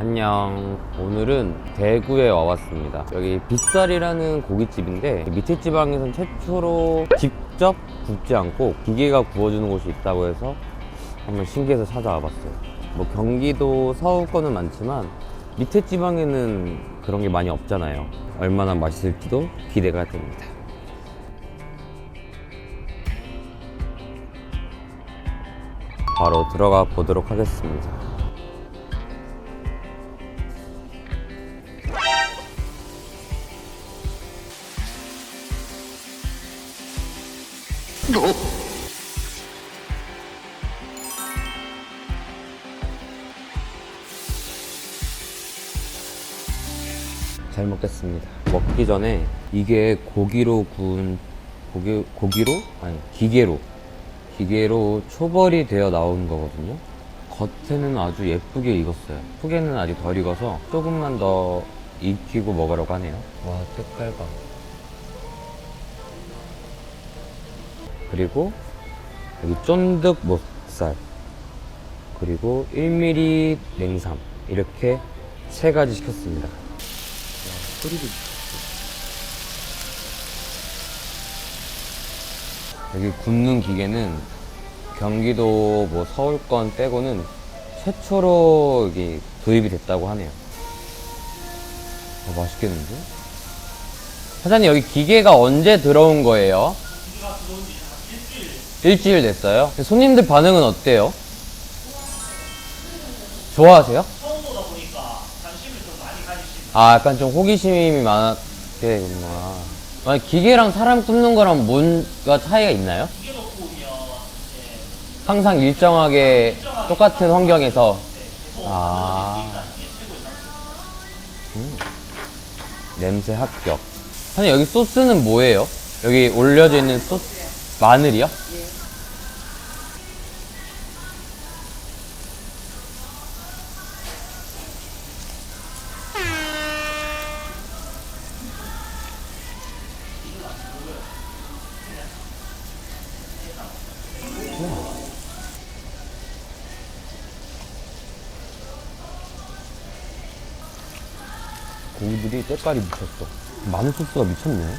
안녕. 오늘은 대구에 와봤습니다. 여기 빗살이라는 고깃집인데 밑에 지방에선 최초로 직접 굽지 않고 기계가 구워주는 곳이 있다고 해서 한번 신기해서 찾아와 봤어요. 뭐 경기도 서울권은 많지만 밑에 지방에는 그런 게 많이 없잖아요. 얼마나 맛있을지도 기대가 됩니다. 바로 들어가 보도록 하겠습니다. 잘 먹겠습니다. 먹기 전에 이게 고기로 구운 고기 고기로 아니 기계로 기계로 초벌이 되어 나온 거거든요. 겉에는 아주 예쁘게 익었어요. 속에는 아직 덜 익어서 조금만 더 익히고 먹으라고 하네요. 와 색깔 봐. 그리고 여기 쫀득 목살 그리고 1mm 냉삼 이렇게 세 가지 시켰습니다. 소리도 여기 굽는 기계는 경기도 뭐 서울권 빼고는 최초로 여기 도입이 됐다고 하네요. 어, 맛있겠는데? 사장님 여기 기계가 언제 들어온 거예요? 일주일 됐어요? 손님들 반응은 어때요? 좋아하세요? 처음 보다 보니까 관심을 좀 많이 가지시고 아, 약간 좀 호기심이 많게 되구나. 아니, 기계랑 사람 굽는 거랑 뭔가 차이가 있나요? 기계 놓고 오면 이제 항상 일정하게 똑같은 환경에서. 계속 아. 음. 냄새 합격. 사장님, 여기 소스는 뭐예요? 여기 올려져 있는 소스, 마늘이요? 고기들이 때깔이 미쳤어. 마늘 소스가 미쳤네.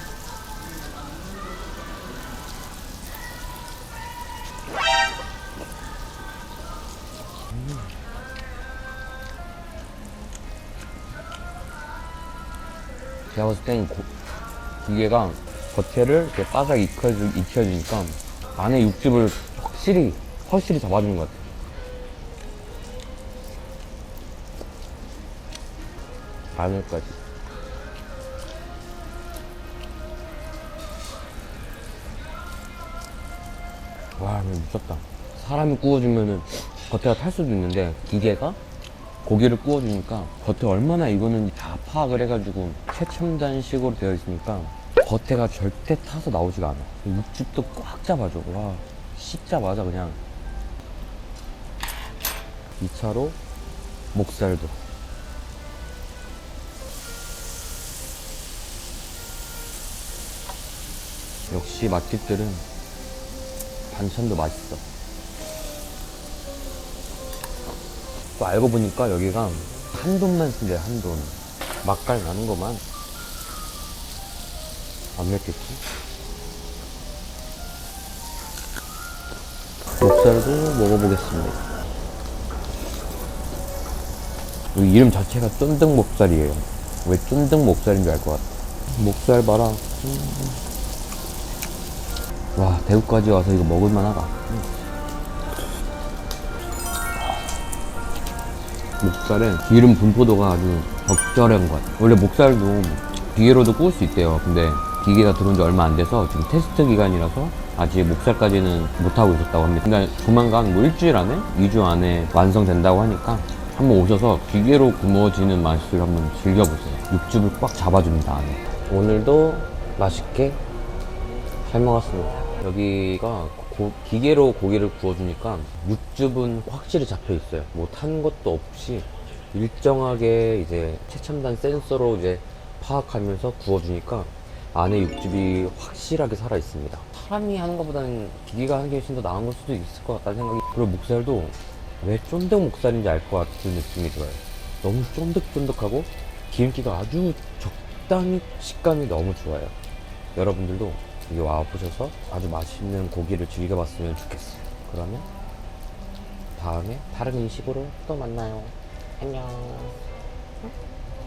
음. 제가 봤을 땐 고- 기계가 겉에를 이렇게 바삭 익혀주, 익혀주니까 안에 육즙을 확실히, 확실히 잡아주는 것 같아요. 마늘까지. 와, 이거 미쳤다. 사람이 구워주면은 겉에가 탈 수도 있는데 기계가 고기를 구워주니까 겉에 얼마나 익었는지 다 파악을 해가지고 최첨단식으로 되어 있으니까 겉에가 절대 타서 나오지가 않아. 육즙도 꽉 잡아줘. 와, 씹자마자 그냥 2차로 목살도. 역시 맛집들은 반찬도 맛있어. 또 알고 보니까 여기가 한 돈만 쓴대, 한 돈. 맛깔 나는 것만. 안 맵겠지? 목살도 먹어보겠습니다. 여기 이름 자체가 쫀득 목살이에요. 왜 쫀득 목살인 줄 알 것 같아. 목살 봐라. 음. 와, 대구까지 와서 이거 먹을만 하다. 목살에 기름 분포도가 아주 적절한 것 같아요. 원래 목살도 기계로도 구울 수 있대요. 근데 기계가 들어온 지 얼마 안 돼서 지금 테스트 기간이라서 아직 목살까지는 못하고 있었다고 합니다. 그러니까 조만간 뭐 일주일 안에, 2주 안에 완성된다고 하니까 한번 오셔서 기계로 구워지는 맛을 한번 즐겨보세요. 육즙을 꽉 잡아줍니다, 안에. 오늘도 맛있게 잘 먹었습니다. 여기가 고- 기계로 고기를 구워주니까 육즙은 확실히 잡혀 있어요. 뭐 탄 것도 없이 일정하게 이제 최첨단 센서로 이제 파악하면서 구워주니까 안에 육즙이 확실하게 살아 있습니다. 사람이 하는 것보다는 기계가 하는 게 훨씬 더 나은 걸 수도 있을 것 같다는 생각이. 그리고 목살도 왜 쫀득 목살인지 알 것 같은 느낌이 들어요. 너무 쫀득쫀득하고 기름기가 아주 적당히 식감이 너무 좋아요. 여러분들도 여기 와보셔서 아주 맛있는 고기를 즐겨봤으면 좋겠어요. 그러면 다음에 다른 음식으로 또 만나요. 안녕.